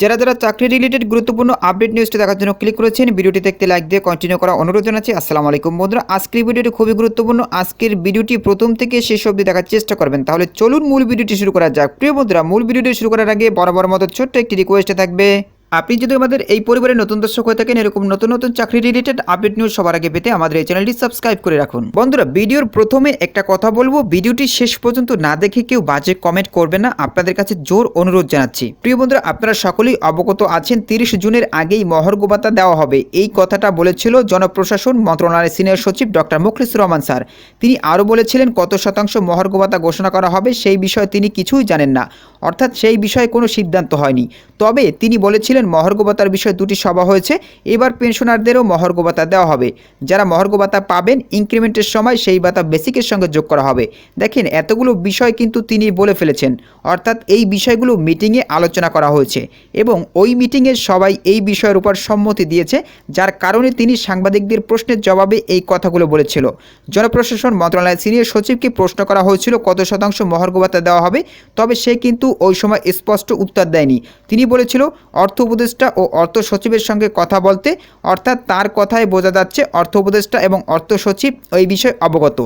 যারা যারা চাকরি রিলেটেড গুরুত্বপূর্ণ আপডেট নিউজটি দেখার জন্য ক্লিক করেছেন, ভিডিওটি দেখতে লাইক দিয়ে কন্টিনিউ করা অনুরোধ জানাচ্ছি। আসসালামু আলাইকুম বন্ধুরা, আজকের ভিডিওটি খুবই গুরুত্বপূর্ণ। আজকের ভিডিওটি প্রথম থেকে শেষ অব্দি দেখার চেষ্টা করবেন। তাহলে চলুন মূল ভিডিওটি শুরু করা যাক। প্রিয় বন্ধুরা, মূল ভিডিওটি শুরু করার আগে বরাবর মতো ছোট্ট একটি রিকোয়েস্টে থাকবে আপনি যদি আমাদের এই পরিবারের নতুন দর্শক হয়ে থাকেন, এরকম নতুন নতুন চাকরি রিলেটেড আপডেট নিউজ সবার আগে পেতে আমাদের এই চ্যানেলটি সাবস্ক্রাইব করে রাখুন। বন্ধুরা, ভিডিওর প্রথমে একটা কথা বলব, ভিডিওটি শেষ পর্যন্ত না দেখে কেউ বাজে কমেন্ট করবে না, আপনাদের কাছে জোর অনুরোধ জানাচ্ছি। প্রিয় বন্ধুরা, আপনারা সকলেই অবগত আছেন, তিরিশ জুনের আগেই মহর্গ ভাতা দেওয়া হবে। এই কথাটা বলেছিল জনপ্রশাসন মন্ত্রণালয়ের সিনিয়র সচিব ডক্টর মুখলিসুর রহমান স্যার। তিনি আরও বলেছিলেন, কত শতাংশ মহর্গ ভাতা ঘোষণা করা হবে, সেই বিষয়ে তিনি কিছুই জানেন না। অর্থাৎ সেই বিষয়ে কোনো সিদ্ধান্ত হয়নি। তবে তিনি বলেছিলেন মহর্গ ভাতার বিষয়ে দুটি সভা হয়েছে। এবার পেনশনারদেরও মহর্গ ভাতা দেওয়া হবে। যারা মহর্গ ভাতা পাবেন, ইনক্রিমেন্টের সময় সেই ভাতা বেসিকের সঙ্গে যোগ করা হবে। দেখেন, এতগুলো বিষয় কিন্তু তিনি বলে ফেলেছেন। অর্থাৎ এই বিষয়গুলো মিটিংয়ে আলোচনা করা হয়েছে এবং ওই মিটিংয়ে সবাই এই বিষয়ের উপর সম্মতি দিয়েছে, যার কারণে তিনি সাংবাদিকদের প্রশ্নের জবাবে এই কথাগুলো বলেছিল। জনপ্রশাসন মন্ত্রণালয়ের সিনিয়র সচিবকে প্রশ্ন করা হয়েছিল, কত শতাংশ মহর্গ ভাতা দেওয়া হবে? তবে সে কিন্তু ওই সময় স্পষ্ট উত্তর দেয়নি। তিনি বলেছিল, অর্থ উপদেষ্টা ও অর্থ সচিবের সঙ্গে কথা বলতে, অর্থাৎ তার কথায় বোঝা যাচ্ছে অর্থ উপদেষ্টা এবং অর্থ সচিব এই বিষয়ে অবগত।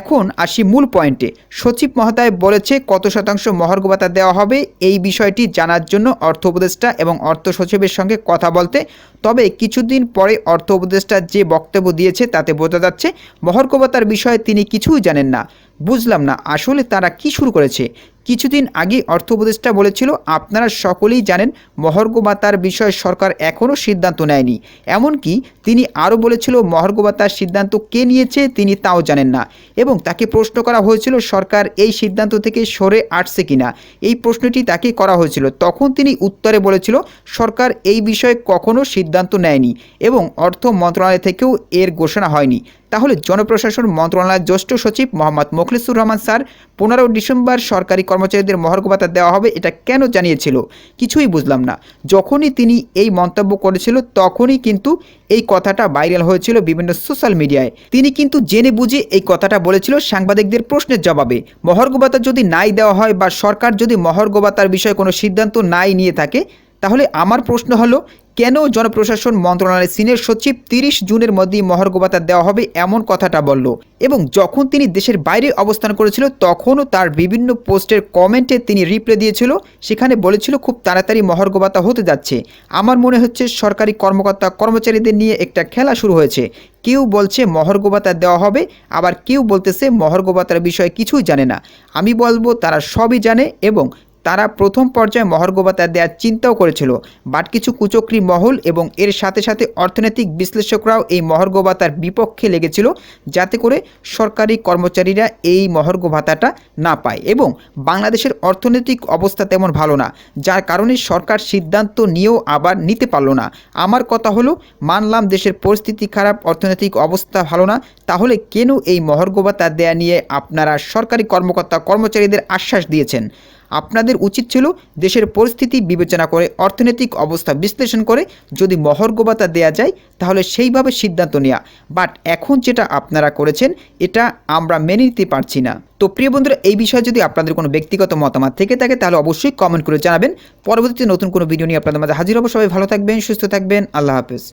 এখন আসি মূল পয়েন্টে। সচিব মহোদয় বলেছে কত শতাংশ মহর্গ ভাতা দেওয়া হবে এই বিষয়টি জানার জন্য অর্থ উপদেষ্টা এবং অর্থ সচিবের সঙ্গে কথা বলতে, তবে কিছুদিন পরে অর্থ উপদেষ্টা যে বক্তব্য দিয়েছে তাতে বোঝা যাচ্ছে মহর্গ ভাতার বিষয়ে তিনি কিছুই জানেন না। বুঝলাম না, আসলে তারা কি শুরু করেছে? কিছুদিন আগে অর্থ উপদেষ্টা বলেছিল, আপনারা সকলেই জানেন মহর্গ ভাতার বিষয়ে সরকার এখনও সিদ্ধান্ত নেয়নি। এমনকি তিনি আরও বলেছিল মহর্গ ভাতার সিদ্ধান্ত কে নিয়েছে তিনি তাও জানেন না। এবং তাকে প্রশ্ন করা হয়েছিল, সরকার এই সিদ্ধান্ত থেকে সরে আসছে কিনা? এই প্রশ্নটি তাকে করা হয়েছিল। তখন তিনি উত্তরে বলেছিল, সরকার এই বিষয়ে কখনও সিদ্ধান্ত নেয়নি এবং অর্থ মন্ত্রণালয় থেকেও এর ঘোষণা হয়নি। তাহলে জনপ্রশাসন মন্ত্রণালয়ের জ্যেষ্ঠ সচিব মোহাম্মদ মোখলিসুর রহমান স্যার, পনেরো ডিসেম্বর সরকারি কর্মচারীদের মহর্গ ভাতা দেওয়া হবে এটা কেন জানিয়েছিল? কিছুই বুঝলাম না। যখনই তিনি এই মন্তব্য করেছিল, তখনই কিন্তু এই কথাটা ভাইরাল হয়েছিল বিভিন্ন সোশ্যাল মিডিয়ায়। তিনি কিন্তু জেনে বুঝে এই কথাটা বলেছিল সাংবাদিকদের প্রশ্নের জবাবে। মহর্গ ভাতা যদি নাই দেওয়া হয় বা সরকার যদি মহর্গ ভাতার বিষয়ে কোনো সিদ্ধান্ত নাই নিয়ে থাকে তাহলে আমার প্রশ্ন হলো, কেন জনপ্রশাসন মন্ত্রণালয়ের সিনিয়র সচিব তিরিশ জুনের মধ্যেই মহর্গ ভাতা দেওয়া হবে এমন কথাটা বলল? এবং যখন তিনি দেশের বাইরে অবস্থান করেছিল, তখনও তার বিভিন্ন পোস্টের কমেন্টে তিনি রিপ্লে দিয়েছিল, সেখানে বলেছিল খুব তাড়াতাড়ি মহর্গ ভাতা হতে যাচ্ছে। আমার মনে হচ্ছে সরকারি কর্মকর্তা কর্মচারীদের নিয়ে একটা খেলা শুরু হয়েছে। কেউ বলছে মহর্গ ভাতা দেওয়া হবে, আবার কেউ বলতেছে মহর্গ ভাতার বিষয়ে কিছুই জানে না। আমি বলব তারা সবই জানে এবং তারা প্রথম পর্যায়ে মহর্গ ভাতা দেওয়ার চিন্তাও করেছিল। বাট কিছু কুচক্রি মহল এবং এর সাথে সাথে অর্থনৈতিক বিশ্লেষকরাও এই মহর্গ ভাতার বিপক্ষে লেগেছিল, যাতে করে সরকারি কর্মচারীরা এই মহর্গ ভাতাটা না পায় এবং বাংলাদেশের অর্থনৈতিক অবস্থা তেমন ভালো না, যার কারণে সরকার সিদ্ধান্ত নিয়েও আবার নিতে পারল না। আমার কথা হলো, মানলাম দেশের পরিস্থিতি খারাপ, অর্থনৈতিক অবস্থা ভালো না, তাহলে কেন এই মহর্গ ভাতা দেয়া নিয়ে আপনারা সরকারি কর্মকর্তা কর্মচারীদের আশ্বাস দিয়েছেন? আপনাদের উচিত ছিল দেশের পরিস্থিতি বিবেচনা করে, অর্থনৈতিক অবস্থা বিশ্লেষণ করে যদি মহর্গ ভাতা দেওয়া যায়, তাহলে সেইভাবে সিদ্ধান্ত নেওয়া বাট এখন যেটা আপনারা করেছেন, এটা আমরা মেনে নিতে পারছি না। তো প্রিয় বন্ধুরা, এই বিষয়ে যদি আপনাদের কোনো ব্যক্তিগত মতামত থেকে থাকে, তাহলে অবশ্যই কমেন্ট করে জানাবেন। পরবর্তীতে নতুন কোনো ভিডিও নিয়ে আপনাদের মাঝে হাজির হব। সবাই ভালো থাকবেন, সুস্থ থাকবেন। আল্লাহ হাফেজ।